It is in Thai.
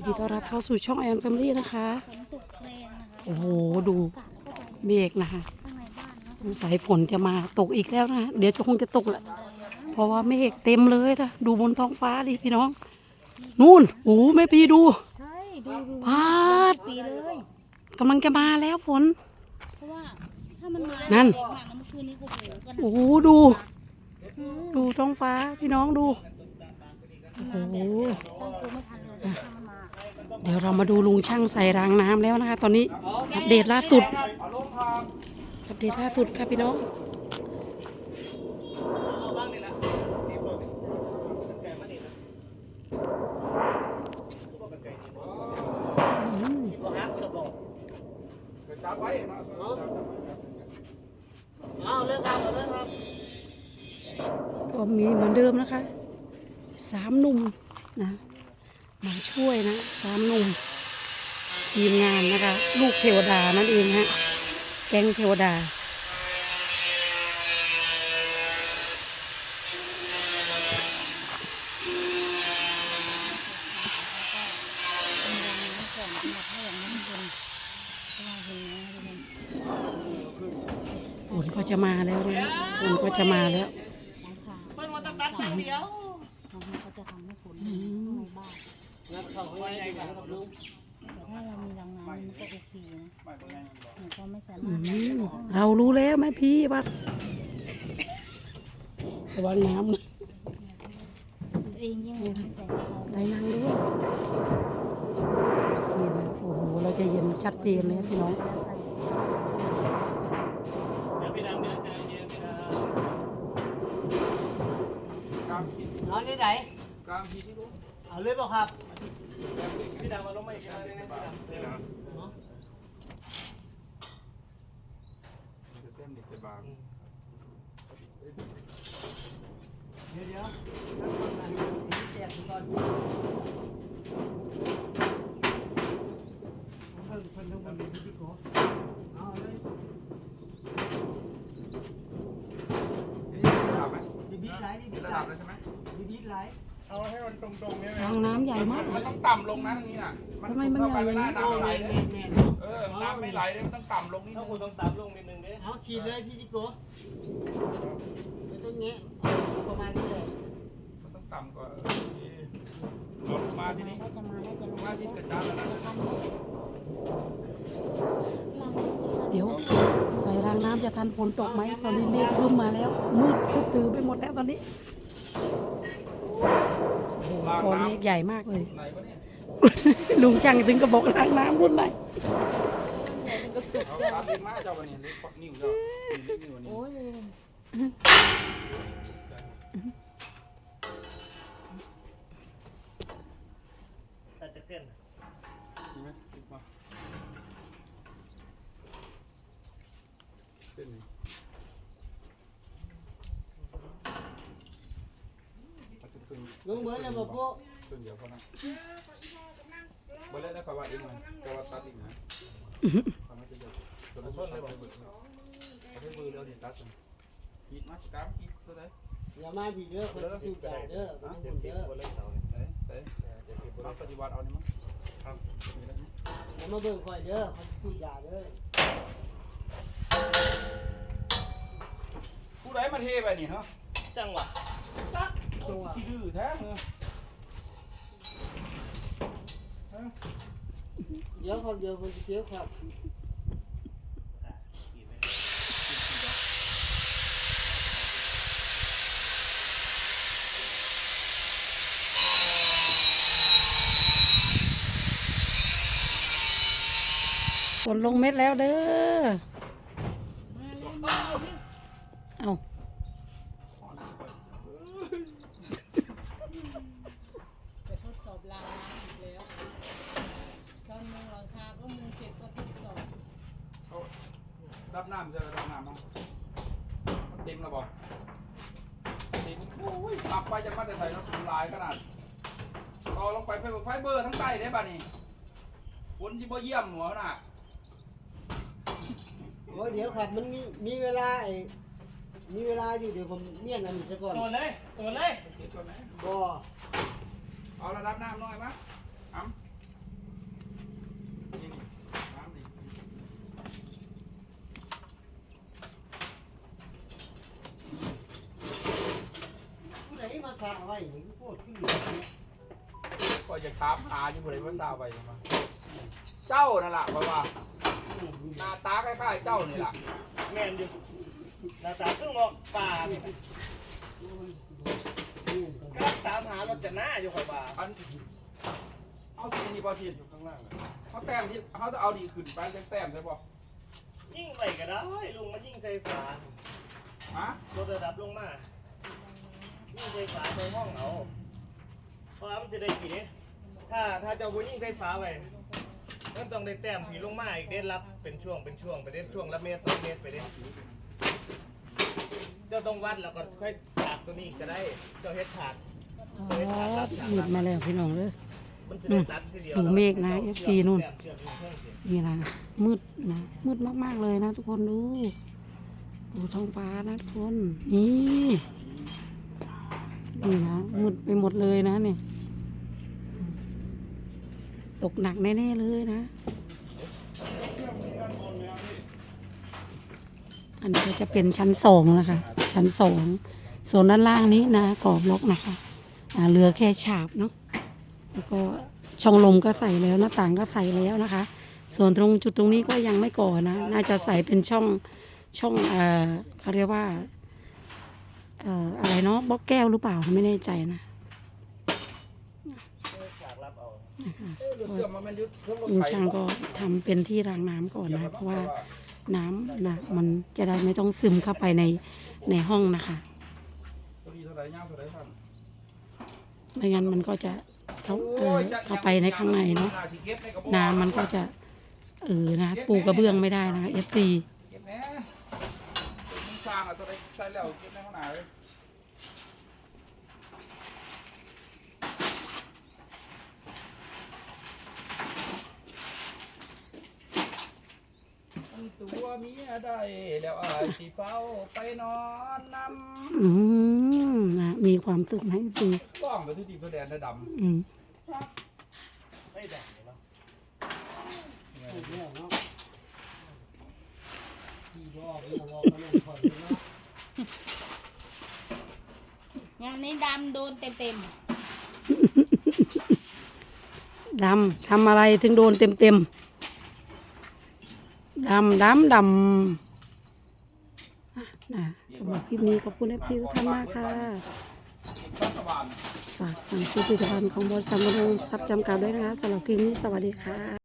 ยินดีต้อนรับเข้าสู่ช่องแอนแฟมิลี่นะคะฝนตกแรงนะคะโอ้โห ดูสระแล้วก็ตกเมฆนะคะข้างในบ้านเนาะสงสัยฝนจะมาตกอีกแล้วนะ เดี๋ยวจะคงจะตกแหละ เพราะว่าเมฆเต็มเลยนะ ดูบนท้องฟ้าดิพี่น้อง นู่นโอ้โหแม่ปีดูใช่ดูดูพาดปีเลยกำลังจะมาแล้วฝน เพราะว่าถ้ามันมานั่นแรงมากนะเมื่อคืนนี้ก็โหกันโอ้โหดู ดูท้องฟ้าพี่น้องดู โอ้โหตั้งตัวไม่ทัน เดี๋ยวเรามาดูลุงช่างใส่รางน้ำแล้วนะคะ ตอนนี้อัปเดตล่าสุดอัปเดตล่าสุดค่ะพี่น้องก็มีเหมือนเดิมนะคะสามหนุ่มนะ มาช่วยนะสามหนุ่มทีมงานนะคะ ลูกเทวดานั่นเองฮะแก๊งเทวดาฝนก็จะมาแล้วนะฝนก็จะมาแล้วหลังคาเปิ้ลมาตัดตัดฝั่งเดียวน้องเขาจะทำให้ฝนข้างในบ้าน งัดเข้าไว้ในกันครับลุงแต่ถ้าเรามีรังน้ำมันก็โอเคนะหนูก็ไม่สาอืมารถมเรารู้แล้วแม่พี่ว่าระวังน้ำนะตัวเองยังไม่ใส่เราได้นั่งด้วยนี่นะโอ้โหเราจะเห็นชัดเจนเลยนะพี่น้อง เดี๋ยวพี่ดำเดี๋ยวเจอเย็นพี่ดำนอนที่ไหนกลางทีที่รู้ เอาเลยบอกครับ พี่ดำมาลงมาอีกแล้วนะพี่ดำจะเต้นเด็กจะบาง เดี๋ยวเดี๋ยวแจกก่อนเพิ่งเพิ่งต้องมาดูที่โกเอาเลย นี่ระดับไหม ดีบีไหลดีบี ระ ไหล ดับแล้วใช่ไหม ดีบีไหล เอาให้มันตรงๆเนี่ยรางน้ำใหญ่มาก มันต้องต่ำลงนะตรงนี้น่ะทำไมมันใหญ่อย่างนี้ น้ำไม่ไหลแน่เลยแน่เออ น้ำไม่ไหลเลยมันต้องต่ำลงนิดถ้านึคุณงต้องตามลงนิดนึงเด้เอาขีดเลยพี่ที่โกไม่ต้องเงี้ยประมาณนี้เลยมันต้องต่ำกว่าลงมาทีนี้ก็จะมาได้จะลงมาที่กระจายแล้วนะเดี๋ยว ใส่รางน้ำจะทันฝนตกไหมตอนนี้เมฆครึ้มมาแล้วมืดตึ๊ดตือไปหมดแล้วตอนนี้ลาง ก้อนน้เมฆใหญ่มากเลย ลุงช่างถึงกระบอกรางน้ำรุ่นไหนเอาตามเล็กมาเจ้าวันนี้เล็กนิ้วเจ้าเล็กนิ้วอันนี้โอ้ยตัดจากเส้นนี้นี้เอาจุดครึ่ง ลุงเหมือนเลยบอกพวกครึ่งเดียวพอนะบ่ได้ได้ข่าวว่าเองมันแต่ว่าตัดอีกนะทำให้เป็นเดียวตัวนั้นตัดไปเบิดเอาให้มือเร็วดิตัดมันขีดมากราฟขีดตัวไหนอย่ามาดีเด้อคนสูบยาเด้อคนสูบเด้อไหนไหนเราปฏิวัติเอานี่มั้งครับมีแล้วมั้งอย่ามาเบิ่งคอยเด้อคนสูบยาเด้อผู้ใดมาเทไปนี่ฮะจังหวะ ตัวขี้ดื้อแท้เนอะเดี๋ยวคนเดียวคนเดียวครับฝนลงเม็ดแล้วเด้อ เอา จะทดสอบรางน้ำอีกแล้วตอนมุงหลังคาก็มุงเสร็จก็ทดสอบ รับน้ำเจอรับน้ำมั้งเต็มแล้วบอกเต็มโอ้ยตับไปจะมาแต่ใส่น้ำสูงลายขนาดต่อลงไปไฟไฟเบอร์ทั้งใต้ได้ป่ะนี่ฝนที่บ่เยี่ยมหัวน่ะโอ้ยเดี๋ยวครับมันมีมีเวลาไอ้มีเวลาอยู่เดี๋ยวผมเนียนอันนี้ซะก่อนตัวเลยตัวเลยเก็บก่อนไหมบ่เอาระดับน้ำหน่อยมั้ยาไว้นี่ก็โคตรขึ้นก็จะถามหาอยู่บริเวณซาไปมาเจ้านั่นแหละเพราะว่าหน้าตาคล้ายๆเจ้านี่แหละแม่นอยู่หน้าตาเครื่องออกป่าเนี่ยก็ตามหารถจะหน้าอยู่ข่อยบ่าอันเอาสีนี่พอชิดอยู่ข้างล่างเขาแต้มที่เขาจะเอาดีขึ้นไปจังแต้มใช่ปะยิ่งไปก็ได้ลุงมันยิ่งใจสารฮะลดระดับลงมายิ่ง ใจสารในห้องเอาเพราะว่ามันจะได้กี่นี้ถ้าถ้าเจ้าบุยิ่งใจฟ้าไว้มันต้องได้แต้มผีลงมาอีกเด็ดรับเป็นช่วงเป็นช่วงไปเด็ดช่วงละเมตรสองเมตรไปเด็ดเจ้าต้องวัดแล้วก็ค่อยฉากตัวนี้ก็ได้ เจ้าเฮ็ดฉากอ๋อหยุดมาแล้วพี่น้องเลย มันจะได้ตัดทีเดียวดูเมฆนะ FP นู่น แต้มเชือกอยู่ข้างเดียวนี่นะมืดนะมืดมากๆเลยนะ ทุกคนดูดูท้องฟ้านะทุกคนนี่ นี่นะมืดไปหมดเลยนะเนี่ย ตกหนักแน่ ๆ เลยนะ อันนี้ก็จะเป็นชั้นสองนะคะ ชั้นสองโซนด้านล่างนี้นะก่อบล็อกนะคะอ่าเหลือแค่ฉาบเนาะแล้วก็ช่องลมก็ใส่แล้วหน้าต่างก็ใส่แล้วนะคะ ส่วนตรงจุดตรงนี้ก็ยังไม่ก่อนะ น่าจะใส่เป็นช่องช่องเอ่อเขาเรียกว่า เอ่ออะไรเนาะบล็อกแก้วหรือเปล่าไม่แน่ใจนะฉากรับเอาเอ้ยรถเชื่อมมันมันยึดเครื่องรถลุงไถช่างก็ทำเป็นที่รางน้ำก่อนนะเพราะว่าน้ำนะมันจะได้ไม่ต้องซึมเข้าไปในในห้องนะคะตัวนี้เท่าไหร่ยาวเท่าไหร่ท่านไม่งั้นมันก็จะเข้าเอ่อเข้าไปในข้างในเนาะน้ำมันก็จะเออนะปูกระเบื้องไม่ได้นะคะเอฟซีเก็บแหน่มึง สร้างอะตัวใดใส่แล้วเก็บในข้างหน้าเลยตัวเมียได้แล้วอายสิเฝ้าไปนอนนำอืมนะมีความสุขนะเอฟซีล่องไปทุกทีเพื่อแดนได้ดอืมไม่แบ่งเลยเนาะงานนี้ ดำโดนเต็มเต็มดำทำอะไรถึงโดนเต็มเต็มดำดำดำนะสำหรับคลิปนี้ขอบคุณเอฟซีทุกท่านมากค่ะ ฝากสั่งซื้อผลิตภัณฑ์ของบริษัทมโนทรัพย์จำกัดด้วยนะคะสำหรับคลิปนี้สวัสดีค่ะ